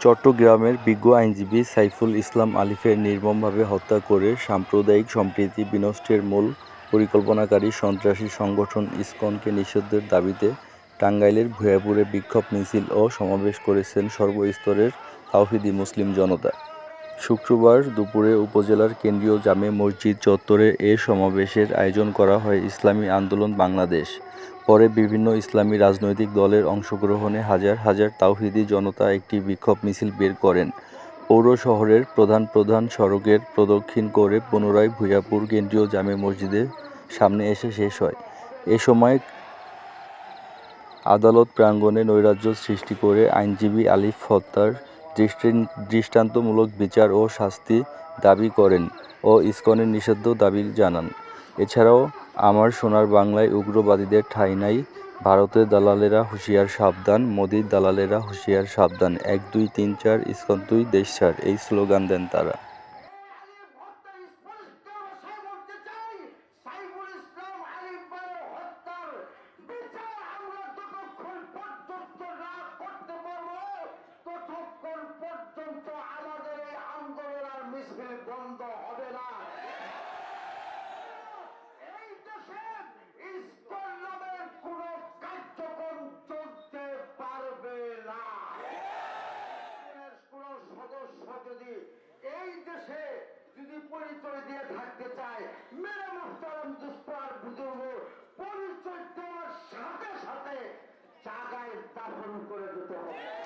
চট্টগ্রামের বিজ্ঞ আইনজীবী সাইফুল ইসলাম আলিফের নির্মমভাবে হত্যা করে সাম্প্রদায়িক সম্প্রীতি বিনষ্টের মূল পরিকল্পনাকারী সন্ত্রাসী সংগঠন ইসকনকে নিষিদ্ধের দাবিতে টাঙ্গাইলের ভূয়াপুরে বিক্ষোভ মিছিল ও সমাবেশ করেছেন সর্বস্তরের তাওহিদি মুসলিম জনতা। শুক্রবার দুপুরে উপজেলার কেন্দ্রীয় জামে মসজিদ চত্বরে এ সমাবেশের আয়োজন করা হয় ইসলামী আন্দোলন বাংলাদেশ। পরে বিভিন্ন ইসলামী রাজনৈতিক দলের অংশগ্রহণে হাজার হাজার তাওহিদি জনতা একটি বিক্ষোভ মিছিল বের করেন। পৌর শহরের প্রধান প্রধান সড়কের প্রদক্ষিণ করে পুনরায় ভূয়াপুর কেন্দ্রীয় জামে মসজিদের সামনে এসে শেষ হয়। এ সময় আদালত প্রাঙ্গণে নৈরাজ্য সৃষ্টি করে আইনজীবী আলিফ হত্যার দৃষ্টান্তমূলক বিচার ও শাস্তি দাবি করেন ও ইস্কনের নিষিদ্ধ দাবি জানান। এছাড়াও আমার সোনার বাংলায় উগ্রবাদীদের ঠাঁই নাই, ভারতের দালালেরা হুঁশিয়ার সাবধান, মোদির দালালেরা হুঁশিয়ার সাবধান। এক, দুই, তিন, চার, ইসকন দুই দেশ ছাড়, এই স্লোগান দেন তারা। পরিচয় দিয়ে থাকতে চায়। মেরে মোহতারাম দুষ্পার বুজুর্গ পরিচয় দেওয়ার সাথে সাথে জায়গায় দাফন করে দিতে হবে।